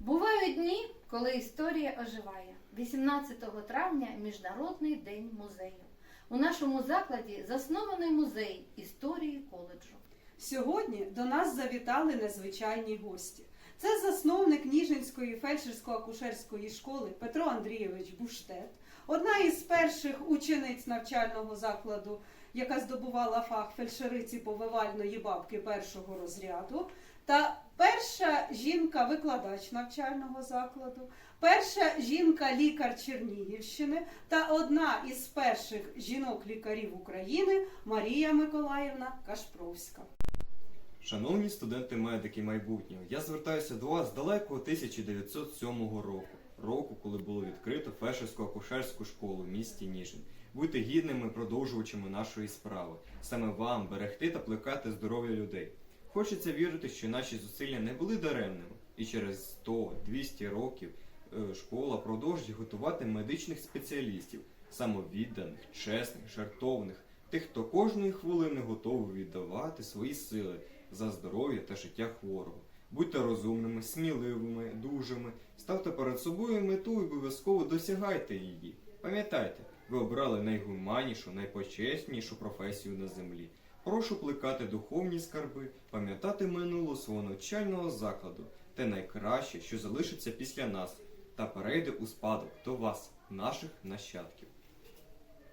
Бувають дні, коли історія оживає. 18 травня Міжнародний день музею. У нашому закладі заснований музей історії коледжу. Сьогодні до нас завітали незвичайні гості. Це засновник Ніжинської фельдшерсько-акушерської школи Петро Андрійович Буштет, одна із перших учениць навчального закладу, яка здобувала фах фельдшериці повивальної бабки першого розряду, та перша жінка-викладач навчального закладу, перша жінка-лікар Чернігівщини та одна із перших жінок-лікарів України Марія Миколаївна Кашпровська. Шановні студенти-медики майбутнього, я звертаюся до вас з далекого 1907 року, року, коли було відкрито фельдшерську акушерську школу в місті Ніжин. Будьте гідними продовжувачами нашої справи. Саме вам берегти та плекати здоров'я людей. Хочеться вірити, що наші зусилля не були даремними, і через 100-200 років е, школа продовжить готувати медичних спеціалістів, самовідданих, чесних, жартовних, тих, хто кожної хвилини готовий віддавати свої сили за здоров'я та життя хворого. Будьте розумними, сміливими, дужими, ставте перед собою мету і обов'язково досягайте її. Пам'ятайте, ви обрали найгуманнішу, найпочеснішу професію на землі. Прошу плекати духовні скарби, пам'ятати минуло свого навчального закладу, те найкраще, що залишиться після нас, та перейде у спадок до вас, наших нащадків.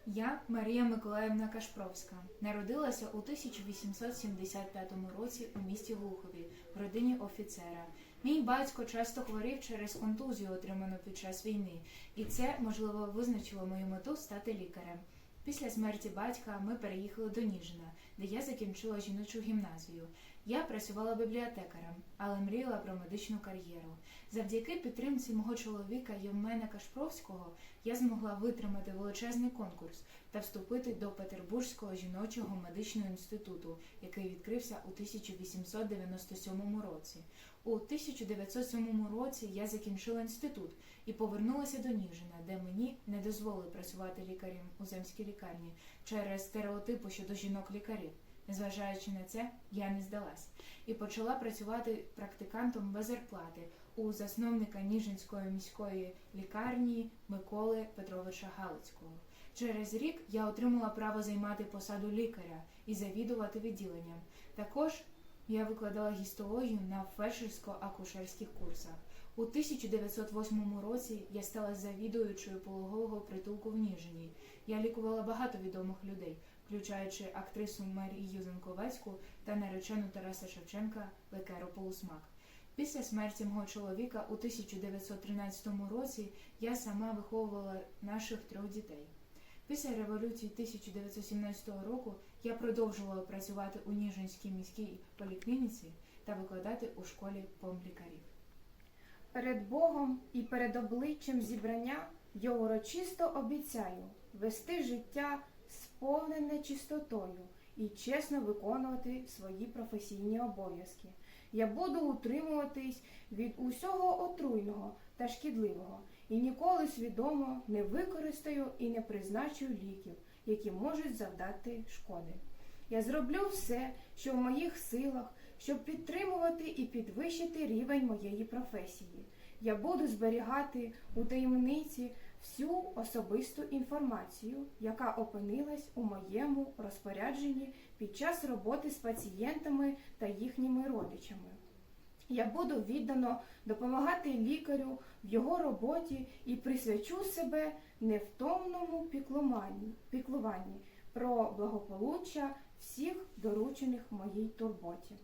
Я Марія Миколаївна Кашпровська. Народилася у 1875 році у місті Глухові в родині офіцера. Мій батько часто хворів через контузію, отриману під час війни, і це, можливо, визначило мою мету стати лікарем. Після смерті батька ми переїхали до Ніжина, де я закінчила жіночу гімназію. Я працювала бібліотекарем, але мріяла про медичну кар'єру. Завдяки підтримці мого чоловіка Євмена Кашпровського я змогла витримати величезний конкурс та вступити до Петербурзького жіночого медичного інституту, який відкрився у 1897 році. У 1907 році я закінчила інститут і повернулася до Ніжина, де мені не дозволили працювати лікарем у земській лікарні через стереотипи щодо жінок-лікарів. Незважаючи на це, я не здалась і почала працювати практикантом без зарплати у засновника Ніжинської міської лікарні Миколи Петровича Галицького. Через рік я отримала право займати посаду лікаря і завідувати відділенням. Також я викладала гістологію на фельдшерсько-акушерських курсах. У 1908 році я стала завідуючою пологового притулку в Ніжині. Я лікувала багато відомих людей, включаючи актрису Марію Занковецьку та наречену Тараса Шевченка Лекеру Полусмак. Після смерті мого чоловіка у 1913 році я сама виховувала наших трьох дітей. Після революції 1917 року я продовжувала працювати у Ніжинській міській поліклініці та викладати у школі помлікарів. Перед Богом і перед обличчям зібрання я урочисто обіцяю вести життя сповнене чистотою і чесно виконувати свої професійні обов'язки. Я буду утримуватись від усього отруйного та шкідливого і ніколи свідомо не використаю і не призначу ліків, які можуть завдати шкоди. Я зроблю все, що в моїх силах, щоб підтримувати і підвищити рівень моєї професії. Я буду зберігати у таємниці всю особисту інформацію, яка опинилась у моєму розпорядженні під час роботи з пацієнтами та їхніми родичами. Я буду віддано допомагати лікарю в його роботі і присвячу себе невтомному піклуванні, про благополуччя всіх доручених моїй турботі.